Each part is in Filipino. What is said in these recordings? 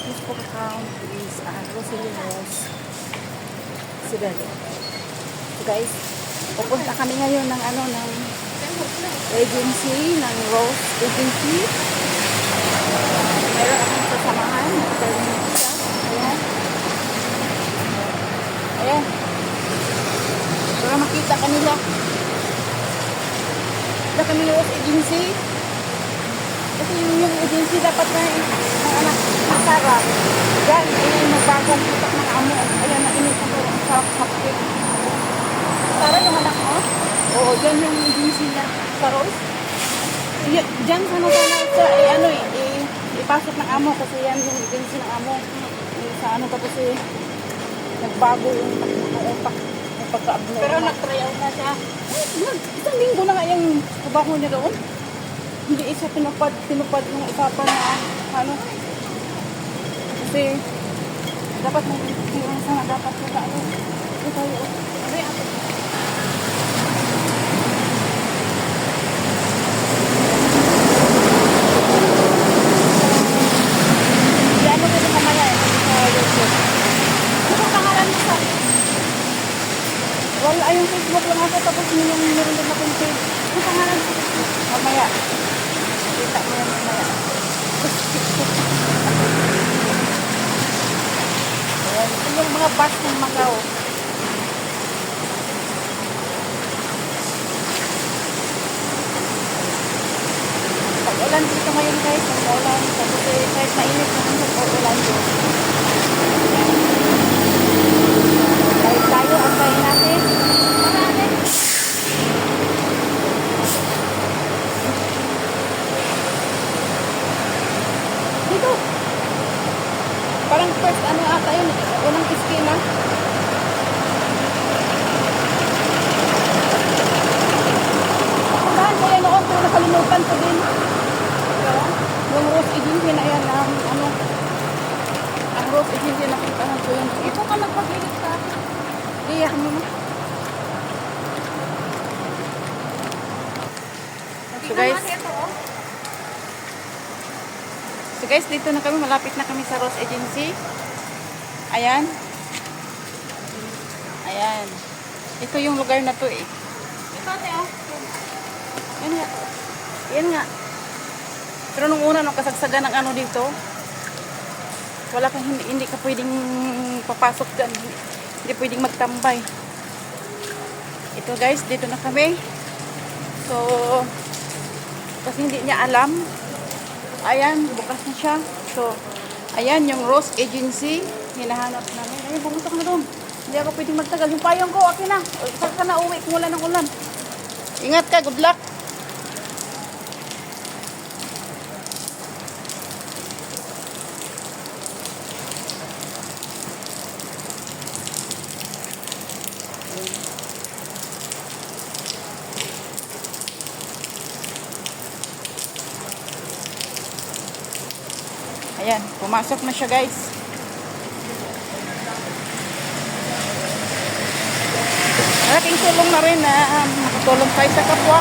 Facebook account is uh, Rosalie Rose Sibelo. So guys, pupunta kami ngayon ng ano ng agency, ng Rose Agency. Meron akong siya. Ayan. Ayan. Para makita kanila. Kita kami ng Rose Agency. Kasi yung, agency dapat na ng anak na Sarah. Yan, ayan yung bagong putak ng amo. Ayan, nainit ako. Ang sarap-sarap. Sarah yung anak mo? Oo, dyan yung agency na sa Rose. Diyan sana sana sa, eh, ano eh, eh, ipasok ng amo kasi yan yung agency ng amo. Eh, sa ano tapos eh, nagbago yung utak pagka-abnormal. Pero nag-try out na siya. Eh, nag- isang linggo na nga yung trabaho niya doon. Hindi isa tinupad, tinupad yung usapan na ano. Kasi dapat may yung sana dapat yung ano. Ito tayo. Ano yung ako? Yan mo din mamaya eh. Sa YouTube. Ano ang pangalan mo sa wala, yung Facebook lang ako, tapos yun yung meron din akong page. Ano pangalan ko? Mamaya. Kita mo yan mamaya. Ayan, ito yung mga bus ng Macau. Pag-ulan dito ngayon guys, ang ulan. Kasi kahit mainit naman sa pag-ulan dito. Kahit tayo, antayin natin. Marami. Dito. Parang first ano ata yun, unang iskina. Saan ko yan noon, pero nakalimutan ko din. Yung Rose Agency na yan, ang ano, ang Rose Agency na puntahan ko yun. Ikaw ka nagpagilit ka. Iya mo na. So guys, oh. so guys, dito na kami, malapit na kami sa Rose Agency. Ayan. Ayan. Ito yung lugar na to eh. Ito, te, oh. Yan nga. Yan nga. Pero nung una, nung kasagsagan ng ano dito, wala kang hindi, hindi ka pwedeng papasok dyan. Hindi, hindi pwedeng magtambay. Ito guys, dito na kami. So, kasi hindi niya alam. Ayan, bukas na siya. So, ayan yung Rose Agency. Hinahanap namin. Ayun, pumunta ka na doon. Hindi ako pwedeng magtagal. Yung payong ko, akin na. Saan ka na uwi kung wala ng ulan. Ingat ka, good luck. Ayan, pumasok na siya guys. Malaking tulong na rin na um, nakatulong tayo sa kapwa.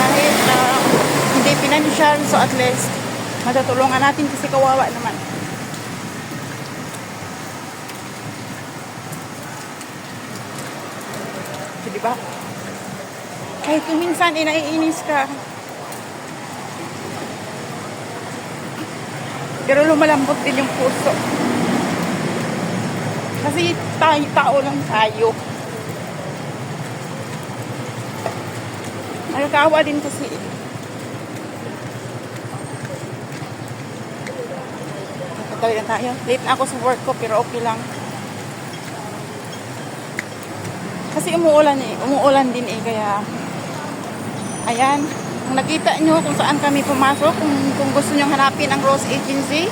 Kahit um, hindi financial, so at least matatulungan natin kasi kawawa naman. So, di ba? Kahit minsan inaiinis ka, Pero lumalambot din yung puso. Kasi tayo, tao lang tayo. Nakakawa din kasi. Nakatawid na tayo. Late na ako sa work ko pero okay lang. Kasi umuulan eh. Umuulan din eh kaya ayan. Kung nakita nyo kung saan kami pumasok, kung, kung gusto nyo hanapin ang Rose Agency,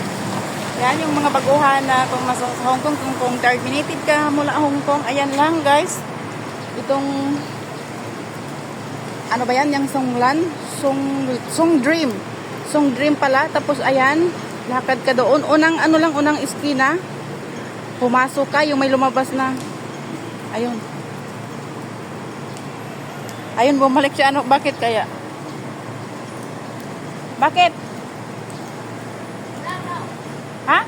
yan yung mga baguhan na nasa sa Hong Kong, kung, kung terminated ka mula Hong Kong, ayan lang guys. Itong, ano ba yan, yung Songlan? Song, Song Dream. Song Dream pala. Tapos ayan, lakad ka doon. Unang, ano lang, unang iskina. Pumasok ka, yung may lumabas na, ayun. Ayun, bumalik siya. Ano, bakit kaya? Bakit? Ha?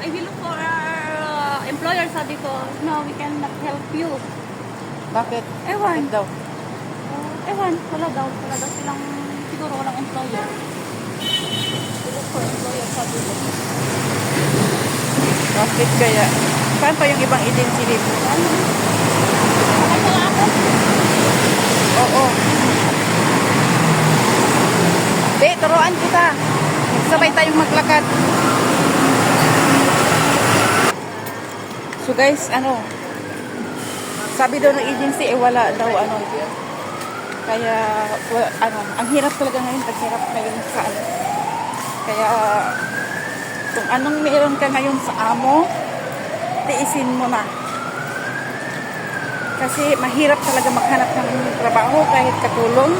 I will look for uh, employer, sabi ko, no, we cannot help you. Bakit? Ewan. Bakit daw? Uh, ewan, wala daw. Wala daw silang, siguro walang employer. We look for employer, sabi ko. Bakit kaya? Saan pa yung ibang agency dito? Ano? Sakay na ako. Oo. Di, turuan kita. Sabay tayong maglakad. So guys, ano, sabi daw ng agency, eh wala daw ano. Kaya, wa, ano, ang hirap talaga ngayon, ang hirap ngayon sa ano. Kaya, kung anong meron ka ngayon sa amo, tiisin mo na. Kasi mahirap talaga maghanap ng trabaho kahit katulong.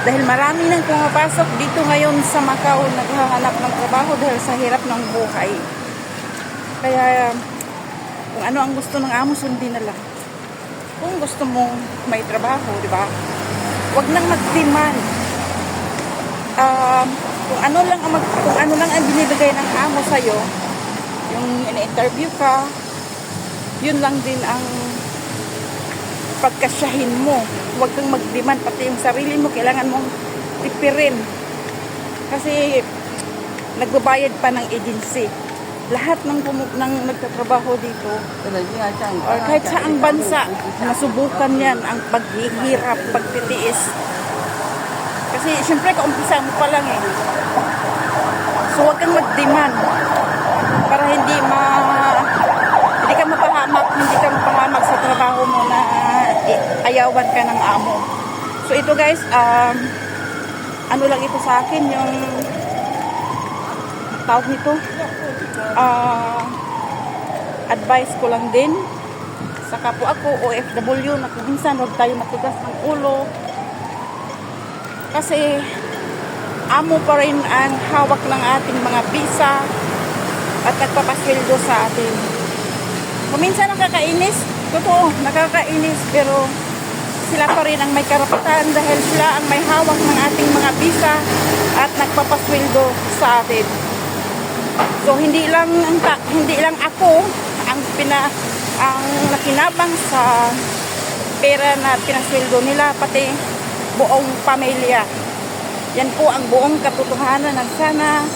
Dahil marami nang pumapasok dito ngayon sa Macau naghahanap ng trabaho dahil sa hirap ng buhay. Kaya kung ano ang gusto ng amo, sundin na lang. Kung gusto mong may trabaho, di ba? Huwag nang mag-demand. Um, kung ano lang ang mag- kung ano lang ang binibigay ng amo sa yung in-interview ka, yun lang din ang pagkasyahin mo. Huwag kang mag-demand, pati yung sarili mo, kailangan mong tipirin. Kasi nagbabayad pa ng agency. Lahat ng, ng nagtatrabaho dito, or kahit saang bansa, nasubukan yan ang paghihirap, pagtitiis. Kasi siyempre, kaumpisa mo pa lang eh. So huwag kang mag-demand para hindi ma hindi ka mapahamak, hindi ka mapahamak sa trabaho mo na ayawan ka ng amo. So ito guys, um, ano lang ito sa akin, yung tawag nito, ah, advice ko lang din sa kapwa ako, OFW, na kung minsan huwag tayo matigas ng ulo. Kasi amo pa rin ang hawak ng ating mga visa at nagpapasweldo sa atin. Kung minsan nakakainis, totoo, nakakainis, pero sila pa rin ang may karapatan dahil sila ang may hawak ng ating mga visa at nagpapasweldo sa atin. So hindi lang hindi lang ako ang pina ang nakinabang sa pera na pinasweldo nila pati buong pamilya. Yan po ang buong katotohanan ng sana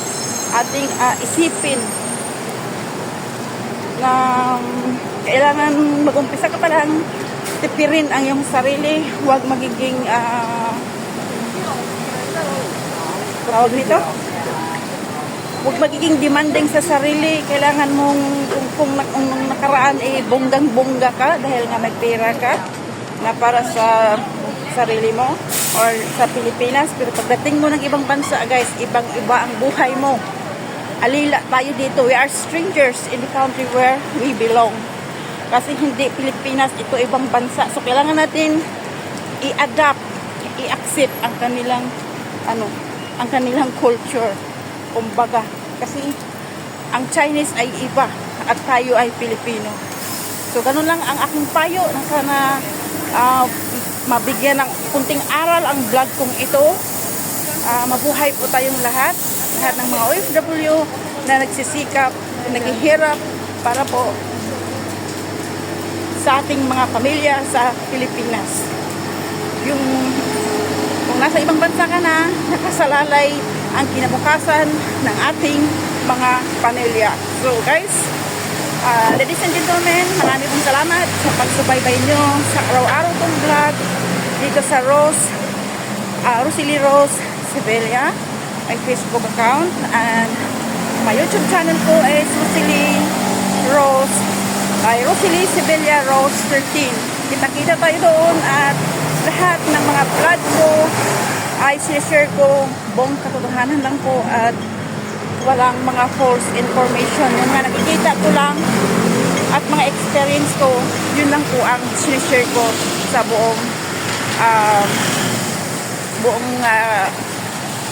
ating ah, isipin na kailangan mag-umpisa ka pa lang tipirin ang iyong sarili. Huwag magiging ah tawag nito? Huwag magiging demanding sa sarili. Kailangan mong kung, kung, kung nakaraan eh bonggang bongga ka dahil nga may ka na para sa sarili mo or sa Pilipinas. Pero pagdating mo ng ibang bansa guys ibang iba ang buhay mo alila tayo dito. We are strangers in the country where we belong. Kasi hindi Pilipinas, ito ibang bansa. So, kailangan natin i-adapt, i-accept ang kanilang, ano, ang kanilang culture. Kumbaga, kasi ang Chinese ay iba at tayo ay Pilipino. So, ganun lang ang aking payo na sana ah, mabigyan ng kunting aral ang vlog kong ito. Ah, mabuhay po tayong lahat. Lahat ng mga OFW na nagsisikap, naghihirap para po sa ating mga pamilya sa Pilipinas. Yung kung nasa ibang bansa ka na, nakasalalay ang kinabukasan ng ating mga pamilya. So guys, ah, ladies and gentlemen, marami pong salamat sa pagsubaybay nyo sa araw-araw kong vlog dito sa Rose, uh, Rosalie Rose Sibelia, my Facebook account, and my YouTube channel po is Rosalie Rose, ay Rosalie Sibelia Rose 13. Kita-kita tayo doon at lahat ng mga vlog ko ay sinishare ko buong katotohanan lang po at walang mga false information. Yung mga nakikita ko lang at mga experience ko, yun lang po ang sinishare ko sa buong um, buong ah,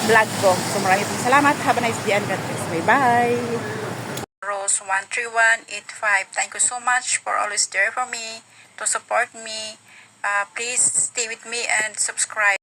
vlog ko. So maraming pong salamat. Have a nice day and God bless. Bye-bye. Rose 13185. Thank you so much for always there for me, to support me, Uh, please stay with me and subscribe.